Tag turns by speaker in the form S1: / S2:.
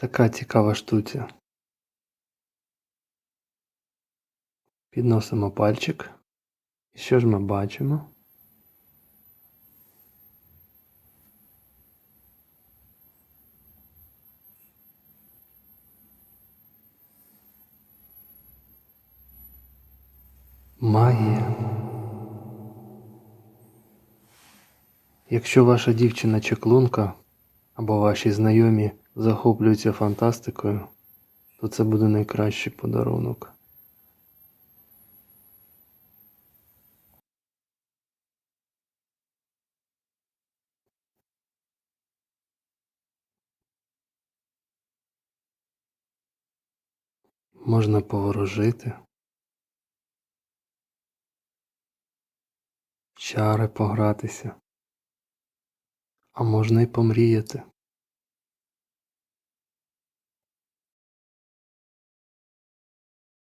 S1: Така цікава штуця. Підносимо пальчик. І що ж ми бачимо? Магія. Якщо ваша дівчина чаклунка або ваші знайомі захоплюються фантастикою, то це буде найкращий подарунок. Можна поворожити, чари погратися, а можна й помріяти.